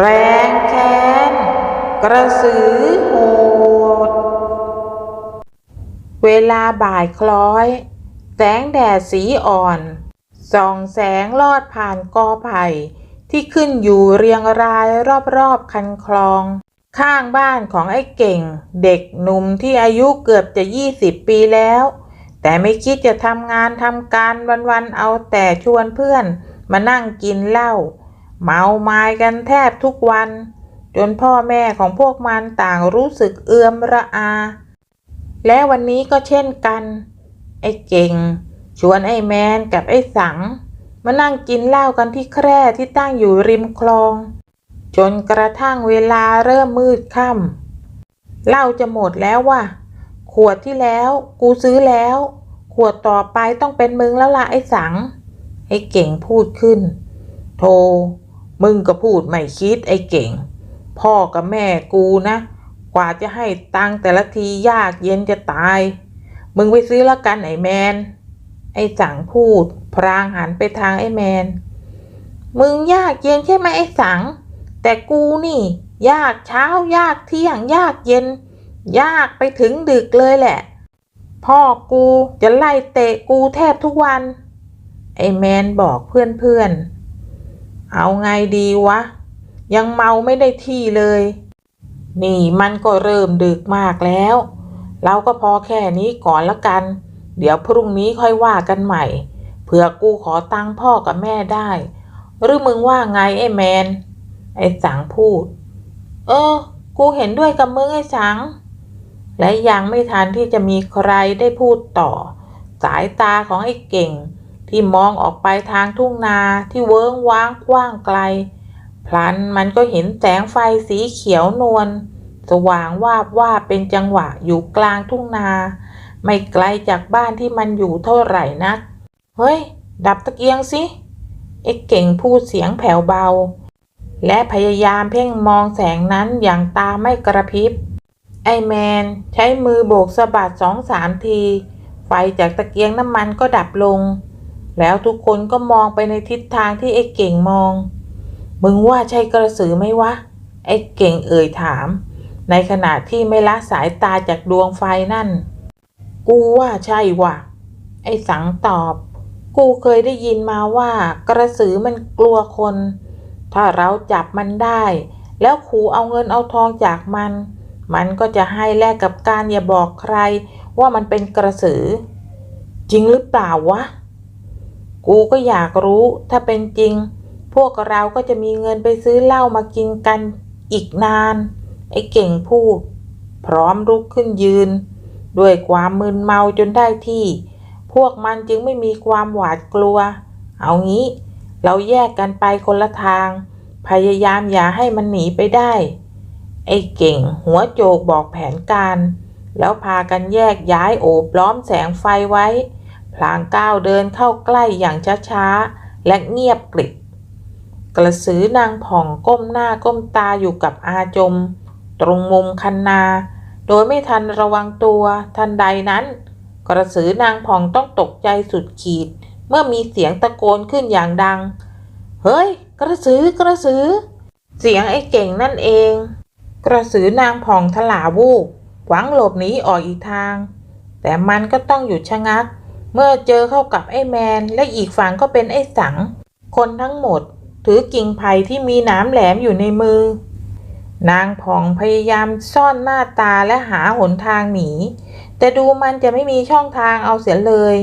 แรงแค้นกระสือโหด เวลาบ่ายคล้อย แสงแดดสีอ่อน ส่องแสงลอดผ่านกอไผ่ที่ขึ้นอยู่เรียงรายรอบๆคันคลอง ข้างบ้านของไอ้เก่ง เด็กหนุ่มที่อายุเกือบจะ 20 ปีแล้ว แต่ไม่คิดจะทำงานทำการวันๆเอาแต่ชวนเพื่อนมานั่งกินเหล้า เมาไม้กันแทบทุกวัน จนพ่อแม่ของพวกมันต่างรู้สึกเอื้อมระอา และวันนี้ก็เช่นกัน ไอ้เก่ง ชวนไอ้แมนกับไอ้สัง มานั่งกินเหล้ากันที่แคร่ที่ตั้งอยู่ริมคลอง จนกระทั่งเวลาเริ่มมืดค่ำเหล้าจะหมดแล้วว่ะ ขวดที่แล้วกูซื้อแล้ว ขวดต่อไปต้องเป็นมึงแล้วล่ะไอ้สัง ไอ้เก่งพูดขึ้นโธ่ มึงก็พูดไม่คิดไอ้เก่ง พ่อกับแม่กูนะ กว่าจะให้ตังแต่ละทียากเย็นจะตาย มึงไปซื้อละกันไอ้แมน ไอ้สังพูด พรางหันไปทางไอ้แมน มึงยากเย็นใช่ไหมไอ้สัง แต่กูนี่ ยากเช้ายากเที่ยงยากเย็น ยากไปถึงดึกเลยแหละ พ่อกูจะไล่เตะกูแทบทุกวัน ไอ้แมนบอกเพื่อนๆ เอาไงดีวะ ยังเมาไม่ได้ที่เลย นี่มันก็เริ่มดึกมากแล้ว เราก็พอแค่นี้ก่อนละกัน เดี๋ยวพรุ่งนี้ค่อยว่ากันใหม่ เผื่อกูขอตังค์พ่อกับแม่ได้ หรือมึงว่าไงไอ้แมน ไอ้สังพูด เออ กูเห็นด้วยกับมึงไอ้สัง และยังไม่ทันที่จะมีใครได้พูดต่อ สายตาของไอ้เก่ง ที่มองออกไปทางทุ่งนาที่เวิ้งว้างกว้างไกล พลันมันก็เห็นแสงไฟสีเขียวนวลสว่างวาบว่าเป็นจังหวะอยู่กลางทุ่งนา ไม่ไกลจากบ้านที่มันอยู่เท่าไหร่นัก เฮ้ย ดับตะเกียงสิไอ้เก่งพูดเสียงแผ่วเบา และพยายามเพ่งมองแสงนั้นอย่างตาไม่กระพริบ ไอแมนใช้มือโบกสะบัดสองสามที ไฟจากตะเกียงน้ำมันก็ดับลง แล้วทุกคนก็มองไปในทิศทางที่ไอ้เก่งมอง มึงว่าใช่กระสือไหมวะ ไอ้เก่งเอ่ยถาม ในขณะที่ไม่ละสายตาจากดวงไฟนั่น กูว่าใช่วะไอ้สังตอบ กูเคยได้ยินมาว่า กระสือมันกลัวคน ถ้าเราจับมันได้ แล้วขู่เอาเงินเอาทองจากมัน มันก็จะให้แลกกับการอย่าบอกใคร ว่ามันเป็นกระสือ จริงหรือเปล่าวะ กูก็อยากรู้ ถ้าเป็นจริง พวกเราก็จะมีเงินไปซื้อเหล้ามากินกันอีกนาน ไอ้เก่งพูด พร้อมลุกขึ้นยืน ด้วยความมึนเมาจนได้ที่ พวกมันจึงไม่มีความหวาดกลัว เอางี้ เราแยกกันไปคนละทาง พยายามอย่าให้มันหนีไปได้ ไอ้เก่งหัวโจกบอกแผนการ แล้วพากันแยกย้ายโอบล้อมแสงไฟไว้ พลางก้าวเดินเข้าใกล้อย่างช้าๆ และเงียบกริบกระสือนางผ่องก้มหน้าก้มตาอยู่กับอาจม ตรงมุมคันนา โดยไม่ทันระวังตัวทันใดนั้น กระสือนางผ่องต้องตกใจสุดขีด เมื่อมีเสียงตะโกนขึ้นอย่างดัง เฮ้ย กระสือกระสือ เสียงไอ้เก่งนั่นเอง กระสือนางผ่องถลาวูบหวังหลบหนีออกอีกทาง แต่มันก็ต้องหยุดชะงักเมื่อเจอเข้ากับไอ้แมน และอีกฝั่งก็เป็นไอ้สัง คนทั้งหมด ถือกิ่งไผ่ที่มีน้ำแหลมอยู่ในมือ นางผ่องพยายามซ่อนหน้าตาและหาหนทางหนี แต่ดูมันจะไม่มีช่องทางเอาเสียเลย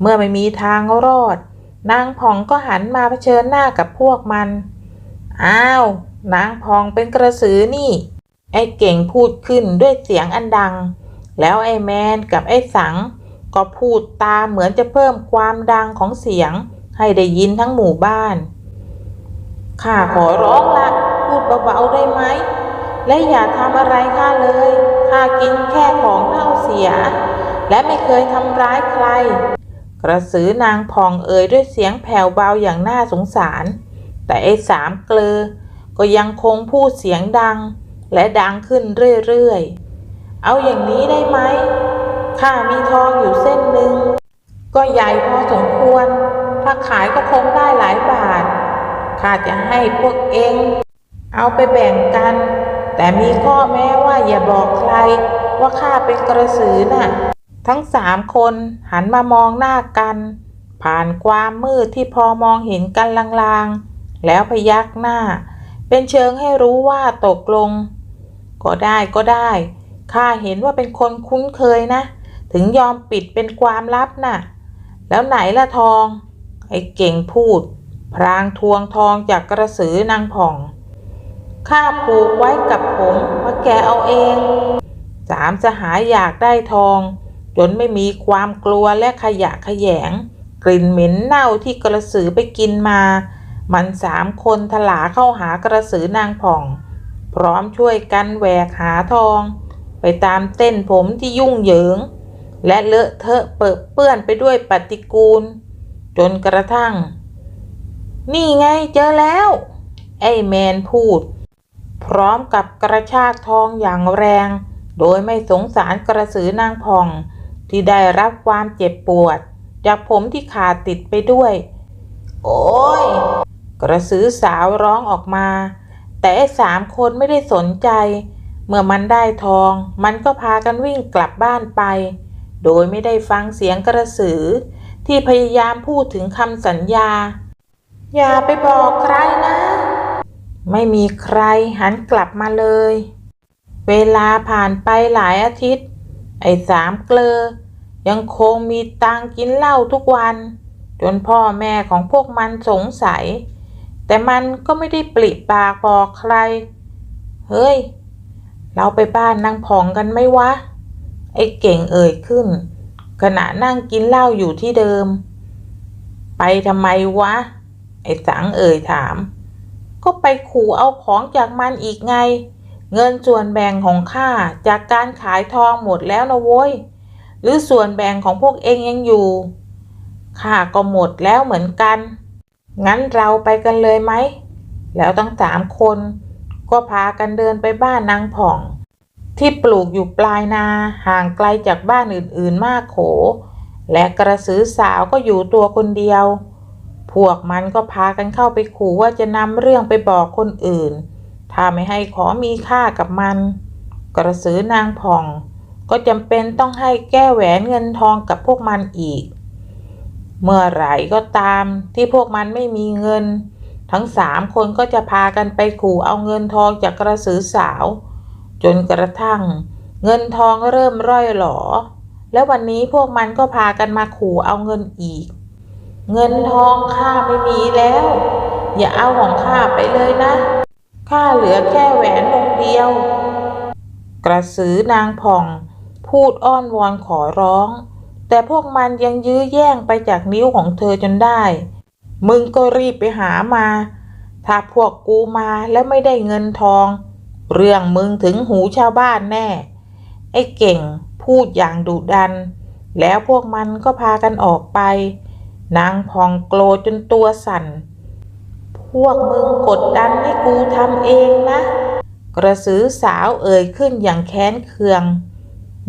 เมื่อไม่มีทางรอด นางผ่องก็หันมาเผชิญหน้ากับพวกมัน อ้าว นางผ่องเป็นกระสือนี่ ไอ้เก่งพูดขึ้นด้วยเสียงอันดัง แล้วไอ้แมนกับไอ้สัง ก็พูดตามเหมือนจะเพิ่มความดังของเสียง ให้ได้ยินทั้งหมู่บ้านข้าขอร้องละพูดเบาๆได้ไหม และอย่าทำอะไรข้าเลยข้ากินแค่ของเน่าเสีย และไม่เคยทำร้ายใคร กระสือนางพองเอ่ยด้วยเสียงแผ่วเบาอย่างน่าสงสาร แต่ไอ้สามเกลอก็ยังคงพูดเสียงดัง และดังขึ้นเรื่อยๆ เอาอย่างนี้ได้ไหม ข้ามีทองอยู่เส้นหนึ่งก็ใหญ่พอสมควร ถ้าขายก็คงได้หลายบาท ข้าจะให้พวกเอง เอาไปแบ่งกัน แต่มีข้อแม้ว่าอย่าบอกใคร ว่าข้าเป็นกระสือน่ะ ทั้งสามคนหันมามองหน้ากัน ผ่านความมืดที่พอมองเห็นกันลางๆ แล้วพยักหน้า เป็นเชิงให้รู้ว่าตกลง ก็ได้ก็ได้ ข้าเห็นว่าเป็นคนคุ้นเคยนะ ถึงยอมปิดเป็นความลับน่ะ แล้วไหนล่ะทอง ไอ้เก่งพูด พรางทวงทองจากกระสือนางผ่อง ข้าผูกไว้กับผมมาแกเอาเอง สามสหายอยากได้ทอง จนไม่มีความกลัวและขยะแขยง กลิ่นเหม็นเน่าที่กระสือไปกินมา มันสามคนถลาเข้าหากระสือนางผ่อง พร้อมช่วยกันแหวกหาทอง ไปตามเต้นผมที่ยุ่งเหยิง และเลอะเทอะเปิดเปื้อนไปด้วยปฏิกูล จนกระทั่ง นี่ไงเจอแล้ว ไอ้แมนพูด พร้อมกับกระชากทองอย่างแรง โดยไม่สงสารกระสือนางผ่อง ที่ได้รับความเจ็บปวด จากผมที่ขาดติดไปด้วย โอ้ย กระสือสาวร้องออกมา แต่สามคนไม่ได้สนใจ เมื่อมันได้ทอง มันก็พากันวิ่งกลับบ้านไป โดยไม่ได้ฟังเสียงกระสือ ที่พยายามพูดถึงคำสัญญา อย่าไปบอกใครนะ ไม่มีใครหันกลับมาเลย เวลาผ่านไปหลายอาทิตย์ ไอ้สามเกลอ ยังคงมีตังกินเหล้าทุกวัน จนพ่อแม่ของพวกมันสงสัย แต่มันก็ไม่ได้ปริปากบอกใคร เฮ้ย เราไปบ้านนางผ่องกันไหมวะ ไอ้เก่งเอ่ยขึ้น ขณะนั่งกินเหล้าอยู่ที่เดิม ไปทำไมวะ ไอ้สังเอ่ยถาม ก็ไปขู่เอาของจากมันอีกไง เงินส่วนแบ่งของข้าจากการขายทองหมดแล้วนะโว้ย หรือส่วนแบ่งของพวกเองยังอยู่ข้าก็หมดแล้วเหมือนกัน งั้นเราไปกันเลยไหม แล้วทั้งสามคนก็พากันเดินไปบ้านนางผ่อง ที่ปลูกอยู่ปลายนาห่างไกลจากบ้านอื่นๆมากโข และกระสือสาวก็อยู่ตัวคนเดียว พวกมันก็พากันเข้าไปขู่ว่าจะนำเรื่องไปบอกคนอื่น ถ้าไม่ให้ขอมีค่ากับมัน กระสือนางผ่อง ก็จำเป็นต้องให้แก้แหวนเงินทองกับพวกมันอีก เมื่อไหร่ก็ตามที่พวกมันไม่มีเงิน ทั้งสามคนก็จะพากันไปขู่เอาเงินทองจากกระสือสาว จนกระทั่ง เงินทองเริ่มร่อยหลอ แล้ววันนี้พวกมันก็พากันมาขู่เอาเงินอีก เงินทองข้าไม่มีแล้ว อย่าเอาของข้าไปเลยนะข้าเหลือแค่แหวนวงเดียว กระสือนางผ่อง พูดอ้อนวอนขอร้อง แต่พวกมันยังยื้อแย่งไปจากนิ้วของเธอจนได้ มึงก็รีบไปหามา ถ้าพวกกูมาแล้วไม่ได้เงินทอง เรื่องมึงถึงหูชาวบ้านแน่ ไอ้เก่งพูดอย่างดุดัน แล้วพวกมันก็พากันออกไป นางพองโกรธจนตัวสั่น พวกมึงกดดันให้กูทำเองนะ กระสือสาวเอ่ยขึ้นอย่างแค้นเคือง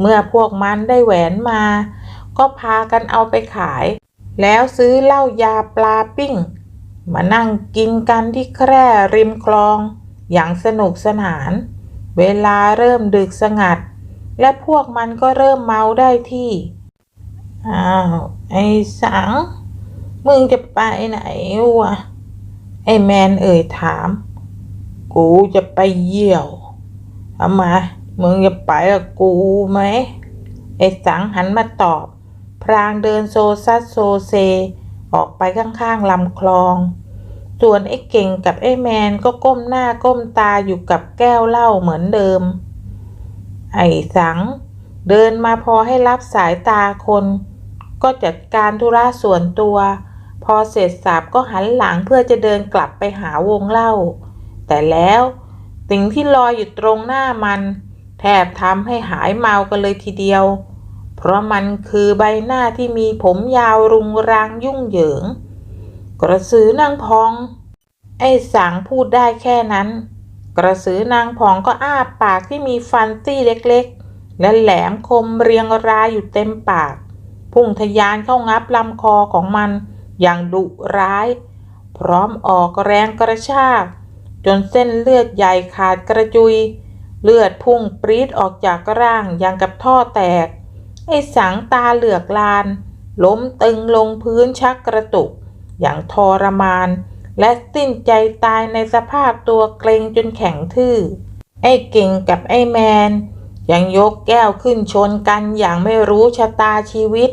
เมื่อพวกมันได้แหวนมา ก็พากันเอาไปขาย แล้วซื้อเหล้ายาปลาปิ้ง มานั่งกินกันที่แคร่ริมคลอง อย่างสนุกสนาน เวลาเริ่มดึกสงัด และพวกมันก็เริ่มเมาได้ที่ อ้าว ไอ้สัง มึงจะไปไหนวะ ไอ้แมนเอ่ยถาม กูจะไปเยี่ยวทำไมมึงจะไปกับกูไหม ไอ้สังหันมาตอบ พรางเดินโซซัดโซเซ ออกไปข้างๆลำคลอง ส่วนไอ้เก่งกับไอ้แมนก็ก้มหน้าก้มตาอยู่กับแก้วเหล้าเหมือนเดิม ไอ้สัง เดินมาพอให้รับสายตาคน ก็จัดการธุระส่วนตัว พอเสร็จสับก็หันหลังเพื่อจะเดินกลับไปหาวงเล่าแต่แล้วสิ่งที่ลอยอยู่ตรงหน้ามัน แทบทำให้หายเมากันเลยทีเดียว เพราะมันคือใบหน้าที่มีผมยาวรุงรังยุ่งเหยิง กระสือนางพอง ไอ้สังพูดได้แค่นั้น กระสือนางพองก็อ้าปากที่มีฟันซี่เล็กๆ และแหลมคมเรียงรายอยู่เต็มปาก พุ่งทะยานเข้างับลำคอของมันอย่างดุร้าย พร้อมออกแรงกระชาก จนเส้นเลือดใหญ่ขาดกระจุย เลือดพุ่งปรีดออกจากร่างอย่างกับท่อแตก ไอ้สังตาเหลือกลาน ล้มตึงลงพื้นชักกระตุก อย่างทรมาน และสิ้นใจตายในสภาพตัวเกรงจนแข็งทื่อ ไอ้เก่งกับไอ้แมน ยังยกแก้วขึ้นชนกันอย่างไม่รู้ชะตาชีวิต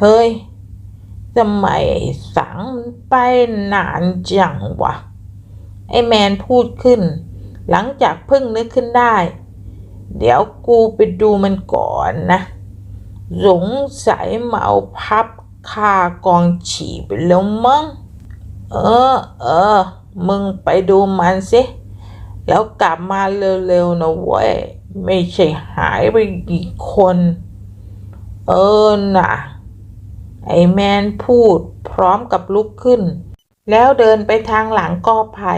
เฮ้ยทำไมสังไปนานจังวะ ไอ้แมนพูดขึ้น หลังจากเพิ่งนึกขึ้นได้ เดี๋ยวกูไปดูมันก่อนนะ สงสัยเมาพับ คากองฉี่ไปแล้วมั้ง เออ เออ มึงไปดูมันสิ แล้วกลับมาเร็วๆนะเว้ย ไม่ใช่หายไปกี่คน เออน่ะ ไอแมนพูดพร้อมกับลุกขึ้น แล้วเดินไปทางหลังกอไผ่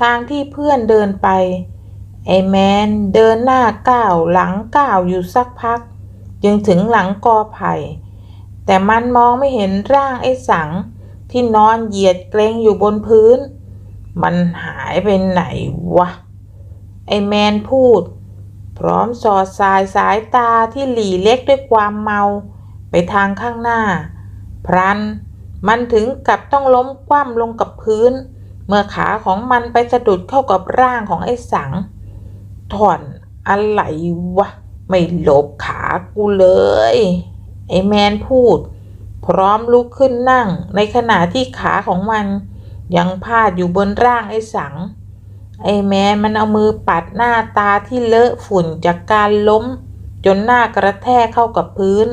ทางที่เพื่อนเดินไป ไอแมนเดินหน้าก้าวหลังก้าวอยู่สักพัก จึงถึงหลังกอไผ่ แต่มันมองไม่เห็นร่างไอ้สัง ที่นอนเหยียดเกรงอยู่บนพื้น มันหายไปไหนวะ ไอแมนพูด พร้อมสอดสายสายตาที่หลีเล็กด้วยความเมา ไปทางข้างหน้า พรัน มันถึงกับต้องล้มคว่ำลงกับพื้น เมื่อขาของมันไปสะดุดเข้ากับร่างของไอ้สัง ถอนอะไรวะ ไม่หลบขากูเลย ไอแมนพูด พร้อมลุกขึ้นนั่ง ในขณะที่ขาของมัน ยังพาดอยู่บนร่างไอสัง ไอแมนมันเอามือปัดหน้าตาที่เลอะฝุ่นจากการล้ม จนหน้ากระแทกเข้ากับพื้น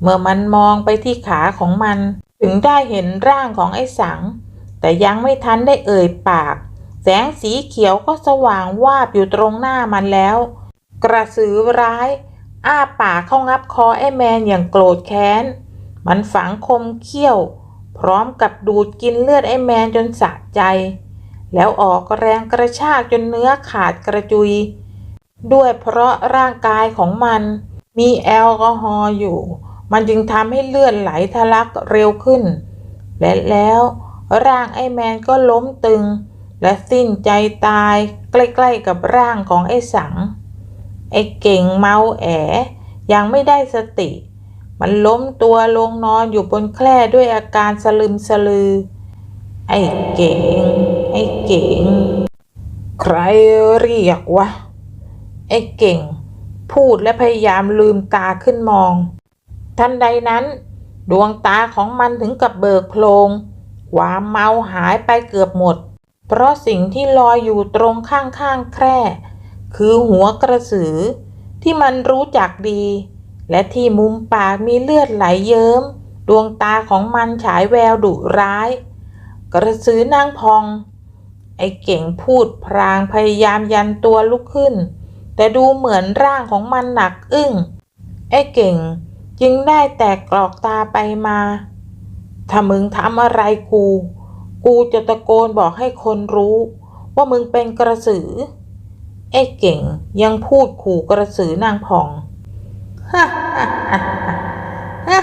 เมื่อมันมองไปที่ขาของมัน ถึงได้เห็นร่างของไอสัง แต่ยังไม่ทันได้เอ่ยปาก แสงสีเขียวก็สว่างวาบอยู่ตรงหน้ามันแล้ว กระสือร้าย อ้าปากเข้างับคอไอ้แมนอย่างโกรธแค้น มันฝังคมเขี้ยว พร้อมกับดูดกินเลือดไอ้แมนจนสะใจ แล้วออกแรงกระชากจนเนื้อขาดกระจุย ด้วยเพราะร่างกายของมันมีแอลกอฮอล์อยู่ มันจึงทำให้เลือดไหลทะลักเร็วขึ้น และแล้วร่างไอ้แมนก็ล้มตึง และสิ้นใจตายใกล้ๆกับร่างของไอ้สัง ไอ้เก่งเมาแอ ยังไม่ได้สติ มันล้มตัวลงนอนอยู่บนแคร่ด้วยอาการสลึมสลือ ไอ้เก่ง ไอ้เก่ง ใครเรียกวะ ไอ้เก่ง พูดและพยายามลืมตาขึ้นมอง ทันใดนั้น ดวงตาของมันถึงกับเบิกโพลงความเมาหายไปเกือบหมด เพราะสิ่งที่ลอยอยู่ตรงข้างๆแคร่ คือหัวกระสือ ที่มันรู้จักดี และที่มุมปากมีเลือดไหลเยิ้ม ดวงตาของมันฉายแววดุร้าย กระสือนางพอง ไอ้เก่งพูดพรางพยายามยันตัวลุกขึ้น แต่ดูเหมือนร่างของมันหนักอึ้ง ไอ้เก่งจึงได้แตกกรอกตาไปมา ถ้ามึงทำอะไรกู กูจะตะโกนบอกให้คนรู้ ว่ามึงเป็นกระสือ ไอ้เก่งยังพูดขู่กระสือนางผ่องฮ่าฮ่าฮ่าฮ่า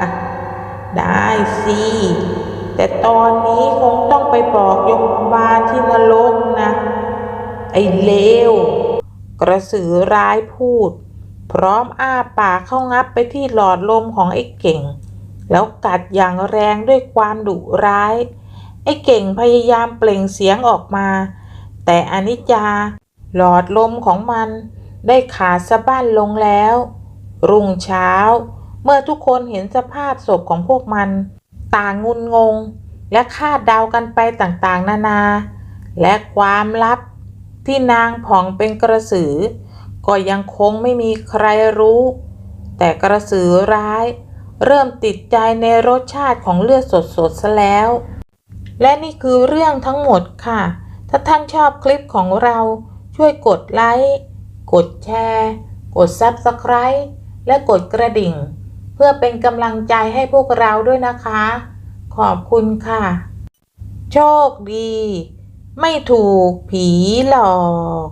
ฮ่าได้สิ แต่ตอนนี้คงต้องไปบอกยมบาลที่นรกนะ ไอ้เลว กระสือร้ายพูด พร้อมอ้าปากเข้างับไปที่หลอดลมของไอ้เก่ง แล้วกัดอย่างแรงด้วยความดุร้าย ไอ้เก่งพยายามเปล่งเสียงออกมา แต่อนิจจา หลอดลมของมันได้ขาดสะบั้นลงแล้ว รุ่งเช้า เมื่อทุกคนเห็นสภาพศพของพวกมัน ต่างงุนงง และคาดเดากันไปต่างๆ นานา และความลับที่นางผ่องเป็นกระสือ ก็ยังคงไม่มีใครรู้ แต่กระสือร้าย เริ่มติดใจในรสชาติของเลือดสดๆซะแล้ว และนี่คือเรื่องทั้งหมดค่ะ ถ้าท่านชอบคลิปของเรา ช่วยกดไลค์ กดแชร์ กด Subscribe และกดกระดิ่ง เพื่อเป็นกำลังใจให้พวกเราด้วยนะคะ ขอบคุณค่ะ โชคดี ไม่ถูกผีหลอก